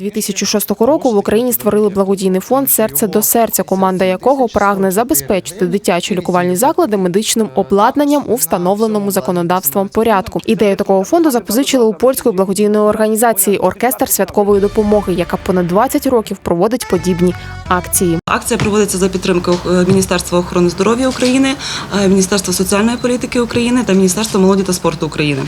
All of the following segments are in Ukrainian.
2006 року в Україні створили благодійний фонд Серце до серця, команда якого прагне забезпечити дитячі лікувальні заклади медичним обладнанням у встановленому законодавством порядку. Ідею такого фонду запозичили у польської благодійної організації Оркестр святкової допомоги, яка понад 20 років проводить подібні акції. Акція проводиться за підтримки е, Міністерства охорони здоров'я України, е, Міністерства соціальної політики України та Міністерства молоді та спорту України.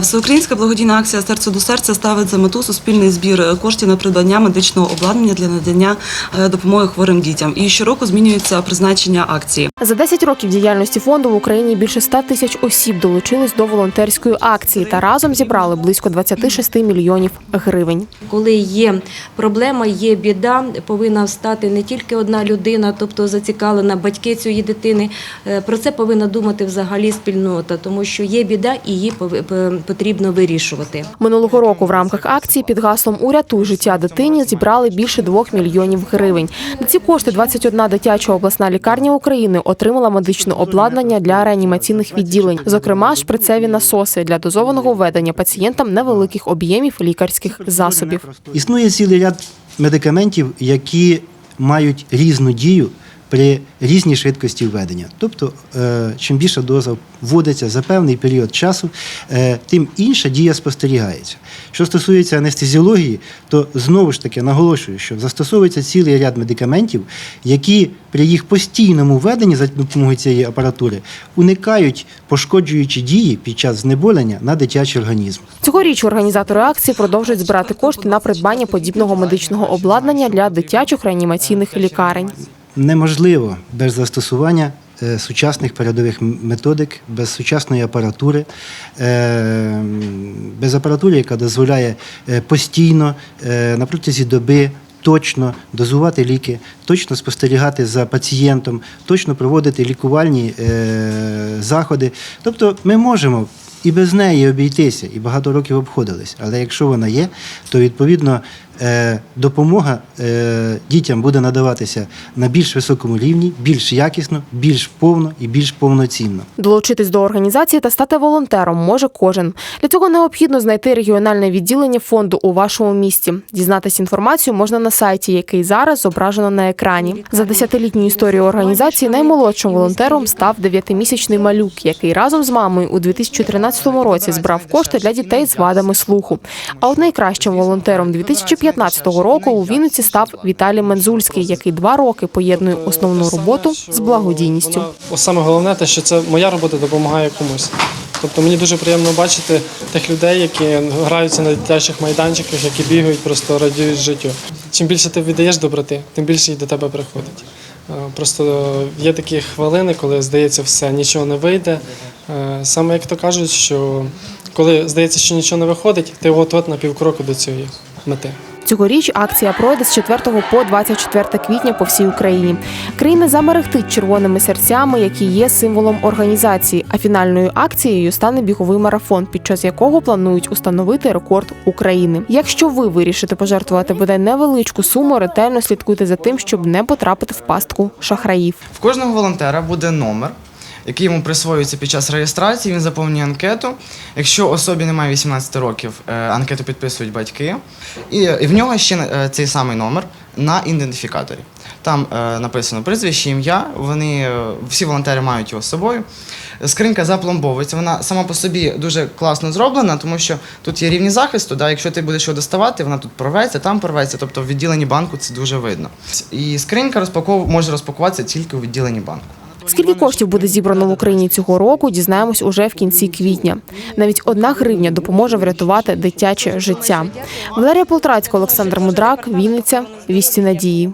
Всеукраїнська благодійна акція Серце до серця ставить за мету суспільний збір е, коштів на придбання медичного обладнання для надання е, допомоги хворим дітям. І щороку змінюється призначення акції. За 10 років діяльності фонду в Україні більше 100 тисяч осіб долучились до волонтерської акції та разом зібрали близько 26 мільйонів гривень. Коли є проблема, є біда, повинна встати не тільки одна людина, тобто зацікавлена батьки цієї дитини. Е, Про це повинна думати взагалі спільнота, тому що є біда і її потрібно вирішувати. Минулого року в рамках акції під гаслом Урятуй життя дитині зібрали більше 2 мільйонів гривень. На ці кошти 21 дитяча обласна лікарня України отримала медичне обладнання для реанімаційних відділень, зокрема шприцеві насоси для дозованого введення пацієнтам невеликих об'ємів лікарських засобів. Існує цілий ряд медикаментів, які мають різну дію при різній швидкості введення. Тобто, е, чим більша доза вводиться за певний період часу, е, тим інша дія спостерігається. Що стосується анестезіології, то знову ж таки наголошую, що застосовується цілий ряд медикаментів, які при їх постійному введенні за допомогою цієї апаратури уникають пошкоджуючі дії під час знеболення на дитячий організм. Цьогоріч організатори акції продовжують збирати кошти на придбання подібного медичного обладнання для дитячих реанімаційних лікарень. Неможливо без застосування е, сучасних передових методик, без сучасної апаратури, е, без апаратури, яка дозволяє е, постійно на протязі доби. Точно дозувати ліки, точно спостерігати за пацієнтом, точно проводити лікувальні заходи. Тобто ми можемо і без неї обійтися, і багато років обходились. Але якщо вона є, то відповідно е, допомога е, дітям буде надаватися на більш високому рівні, більш якісно, більш повно і більш повноцінно. Долучитись до організації та стати волонтером може кожен. Для цього необхідно знайти регіональне відділення фонду у вашому місті. Дізнатись інформацію можна на сайті, який зараз зображено на екрані. За десятилітню історію організації наймолодшим волонтером став дев'ятимісячний малюк, який разом з мамою у 2013 році збирав кошти для дітей з вадами слуху. А от найкращим волонтером 2015 року у Вінниці став Віталій Мензульський, який два роки поєднує основну роботу з благодійністю. Саме головне, те, що це моя робота допомагає комусь. Тобто мені дуже приємно бачити тих людей, які граються на дитячих майданчиках, які бігають, просто радіють життю. Чим більше ти віддаєш доброти, тим більше їх до тебе приходить. Е, Просто є такі хвилини, коли здається, все, нічого не вийде. Е, Саме як то кажуть, що коли здається, що нічого не виходить, ти от-от на півкроку до цієї мети. Цьогоріч акція пройде з 4 по 24 квітня по всій Україні. Країна замерехтить червоними серцями, які є символом організації. А фінальною акцією стане біговий марафон, під час якого планують установити рекорд України. Якщо ви вирішите пожертвувати бодай невеличку суму, ретельно слідкуйте за тим, щоб не потрапити в пастку шахраїв. В кожного волонтера буде номер, який йому присвоюється під час реєстрації. Він заповнює анкету. Якщо особі немає 18 років, е, анкету підписують батьки. І, в нього ще е, цей самий номер на ідентифікаторі. Там е, написано прізвище, ім'я. Вони всі волонтери мають його з собою. Скринька запломбовується. Вона сама по собі дуже класно зроблена, тому що тут є рівні захисту. Да? Якщо ти будеш його доставати, вона тут порветься, там порветься. Тобто в відділенні банку це дуже видно. І скринька розпаков... може розпакуватися тільки у відділенні банку. Скільки коштів буде зібрано в Україні цього року, дізнаємось уже в кінці квітня. Навіть одна гривня допоможе врятувати дитяче життя. Валерія Полтрацька, Олександр Мудрак, Вінниця, Вісті Надії.